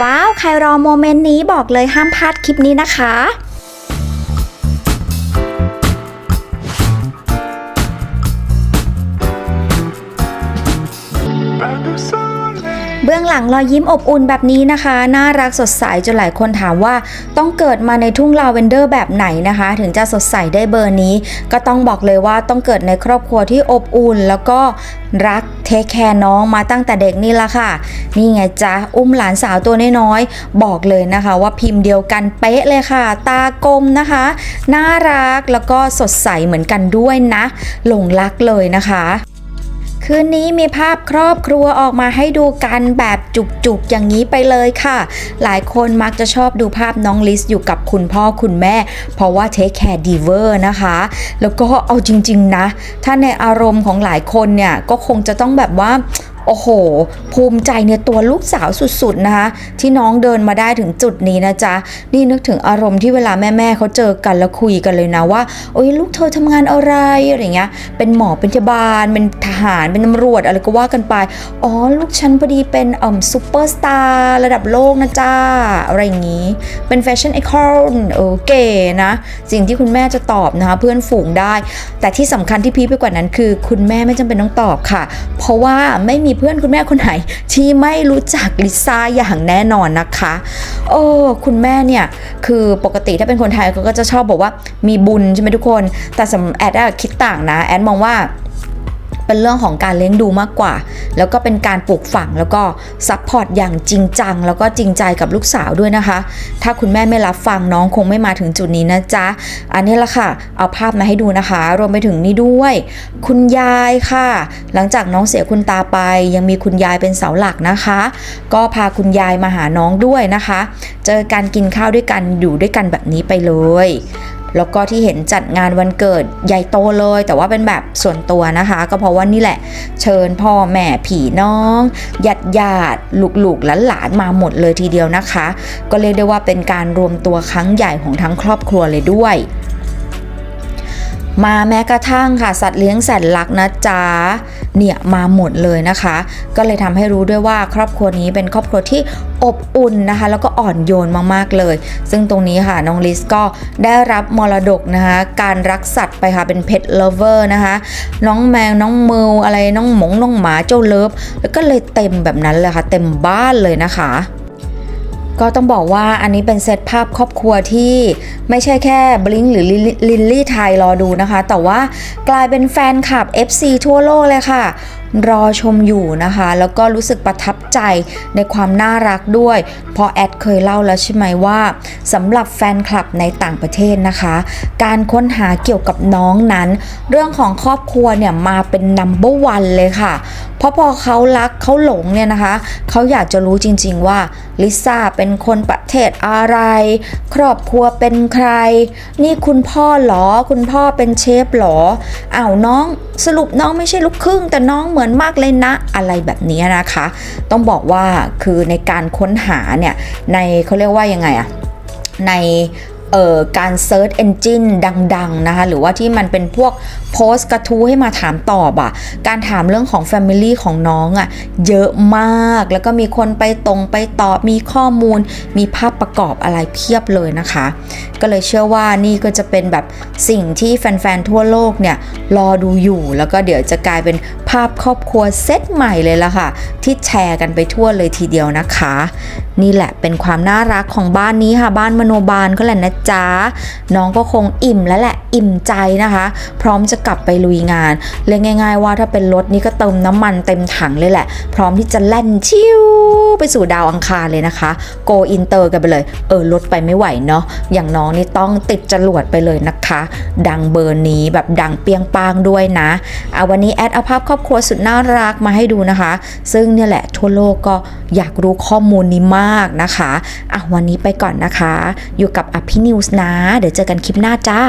ว้าว ใครรอโมเมนต์นี้บอกเลยห้ามพลาดคลิปนี้นะคะ หลังรอยยิ้มอบอุ่นแบบนี้นะคะ น่ารักสดใสจนหลายคนถามว่า ต้องเกิดมาในทุ่งลาเวนเดอร์แบบไหนนะคะ ถึงจะสดใสได้เบอร์นี้ ก็ต้องบอกเลยว่าต้องเกิดในครอบครัวที่อบอุ่น แล้วก็รักเทคแคร์น้องมาตั้งแต่เด็กนี่ละค่ะ นี่ไงจ๊ะ อุ้มหลานสาวตัวน้อยๆบอกเลยนะคะ ว่าพิมพ์เดียวกันเป๊ะเลยค่ะ ตากลมนะคะ น่ารักแล้วก็สดใสเหมือนกันด้วยนะ หลงรักเลยนะคะ คืนนี้มีภาพครอบครัวออกมาให้ดูกันแบบจุกๆอย่างนี้ไปเลยค่ะ หลายคนมักจะชอบดูภาพน้องลิสอยู่กับคุณพ่อคุณแม่ เพราะว่าเทคแคร์ดีเวอร์นะคะ แล้วก็เอาจริง ๆ นะ ถ้าในอารมณ์ของหลายคนเนี่ยก็คงจะต้องแบบว่า โอ้โห ภูมิใจในตัวลูกสาวสุดๆนะคะ ที่น้องเดินมาได้ถึงจุดนี้นะจ๊ะ นี่นึกถึงอารมณ์ที่เวลาแม่ๆเขาเจอกันแล้วคุยกันเลยนะว่า โอ้ยลูกเธอทำงานอะไรอะไรเงี้ย เป็นหมอเป็นพยาบาล เป็นทหาร เป็นตำรวจอะไรก็ว่ากันไป อ๋อ ลูกฉันพอดีเป็นอ่อซูเปอร์สตาร์ระดับโลกนะจ๊ะ อะไรอย่างนี้ เป็นแฟชั่นไอคอนเออเก๋นะ สิ่งที่คุณแม่จะตอบนะคะเพื่อนฝูงได้ แต่ที่สำคัญที่พีไปกว่านั้นคือ คุณแม่ไม่จำเป็นต้องตอบค่ะ เพราะว่าไม่มีเพื่อนคุณแม่คนไหนที่ไม่รู้จักลิซ่าอย่างแน่นอนนะคะ โอ้คุณแม่เนี่ยคือปกติถ้าเป็นคนไทยเขาก็จะชอบบอกว่ามีบุญใช่ไหมทุกคน แต่สำหรับแอดอะคิดต่างนะ แอดมองว่า เป็นเรื่องของการเลี้ยงดูมากกว่า แล้วก็เป็นการปลูกฝังแล้วก็ซัพพอร์ตอย่างจริงจัง แล้วก็จริงใจกับลูกสาวด้วยนะคะ ถ้าคุณแม่ไม่รับฟังน้องคงไม่มาถึงจุดนี้นะจ๊ะ อันนี้ละค่ะ เอาภาพมาให้ดูนะคะ รวมไปถึงนี่ด้วย คุณยายค่ะ หลังจากน้องเสียคุณตาไป ยังมีคุณยายเป็นเสาหลักนะคะ ก็พาคุณยายมาหาน้องด้วยนะคะ เจอกันกินข้าวด้วยกันอยู่ด้วยกันแบบนี้ไปเลย แล้วก็ที่เห็นจัดงานวันเกิดใหญ่โตเลย แต่ว่าเป็นแบบส่วนตัวนะคะ ก็เพราะว่านี่แหละ เชิญพ่อแม่ผีน้องญาติญาติลูกๆหลานๆมาหมดเลยทีเดียวนะคะ ก็เรียกได้ว่าเป็นการรวมตัวครั้งใหญ่ของทั้งครอบครัวเลยด้วย มาแม้กระทั่งค่ะ สัตว์เลี้ยงแสนรักนะจ๊ะเนี่ยมาหมดเลยนะคะ ก็เลยทำให้รู้ด้วยว่าครอบครัวนี้เป็นครอบครัวที่อบอุ่นนะคะ แล้วก็อ่อนโยนมากๆเลย ซึ่งตรงนี้ค่ะน้องลิสก็ได้รับมรดกนะคะ การรักสัตว์ไปค่ะเป็นเพ t เลเวอร์นะคะ น้องแมงน้องมืออะไรน้องหมงน้องหมาเจ้าเลิฟแล้วก็เลยเต็มแบบนั้นเลยค่ะ เต็มบ้านเลยนะคะ ก็ต้องบอกว่าอันนี้เป็นเซตภาพครอบครัวที่ไม่ใช่แค่บลิงหรือลินลี่ไทยรอดูนะคะ แต่ว่ากลายเป็นแฟนคลับ FC ทั่วโลกเลยค่ะ รอชมอยู่นะคะ แล้วก็รู้สึกประทับใจในความน่ารักด้วยพราะแอดเคยเล่าแล้วใช่ไหมว่าสำหรับแฟนคลับในต่างประเทศนะคะ การค้นหาเกี่ยวกับน้องนั้น เรื่องของครอบครัวเนี่ยมาเป็นนัมเบอร์วันเลยค่ะ เพราะพอเขารักเขาหลงเนี่ยนะคะ เขาอยากจะรู้จริง ๆ ว่าลิซ่าเป็น็นคนประเทศอะไร ครอบครัวเป็นใคร นี่คุณพ่อหรอ คุณพ่อเป็นเชฟหรออ้าวน้องสรุปน้องไม่ใช่ลูกครึ่ง แต่น้องเหมือนมากเลยนะ อะไรแบบนี้นะคะ ต้องบอกว่าคือในการค้นหาเนี่ยในเขาเรียกว่ายังไงอะใน เอ่อการ Search Engine ดังๆนะคะหรือว่าที่มันเป็นพวกโพสกระทู้ให้มาถามตอบอะการถามเรื่องของ Family ของน้องอะเยอะมากแล้วก็มีคนไปตรงไปตอบมีข้อมูล มีภาพประกอบอะไรเพียบเลยนะคะ ก็เลยเชื่อว่านี่ก็จะเป็นแบบสิ่งที่แฟนๆ ทั่วโลกเนี่ยรอดูอยู่ แล้วก็เดี๋ยวจะกลายเป็นภาพครอบครัวเซตใหม่เลยละค่ะ ที่แชร์กันไปทั่วเลยทีเดียวนะคะ นี่แหละเป็นความน่ารักของบ้านนี้ค่ะบ้านมโนบาลก็แหละนะจ๊ะน้องก็คงอิ่มแล้วแหละอิ่มใจนะคะ พร้อมจะกลับไปลุยงานเรียกง่าย ๆ ว่าถ้าเป็นรถนี่ก็เติมน้ำมันเต็มถังเลยแหละ พร้อมที่จะแล่นชิวไปสู่ดาวอังคารเลยนะคะโกอินเตอร์กันไปเลย เออรถไปไม่ไหวเนาะอย่างน้องนี่ต้องติดจรวดไปเลยนะคะ ดังเบอร์นี้แบบดังเปียงปางด้วยนะเอาวันนี้แอดเอาภาพครอบครัวสุดน่ารักมาให้ดูนะคะ ซึ่งเนี่ยแหละทั่วโลกก็อยากรู้ข้อมูลนี้มากนะคะอะวันนี้ไปก่อนนะคะ อยู่กับอภินนิวส์นะ เดี๋ยวเจอกันคลิปหน้าจ้า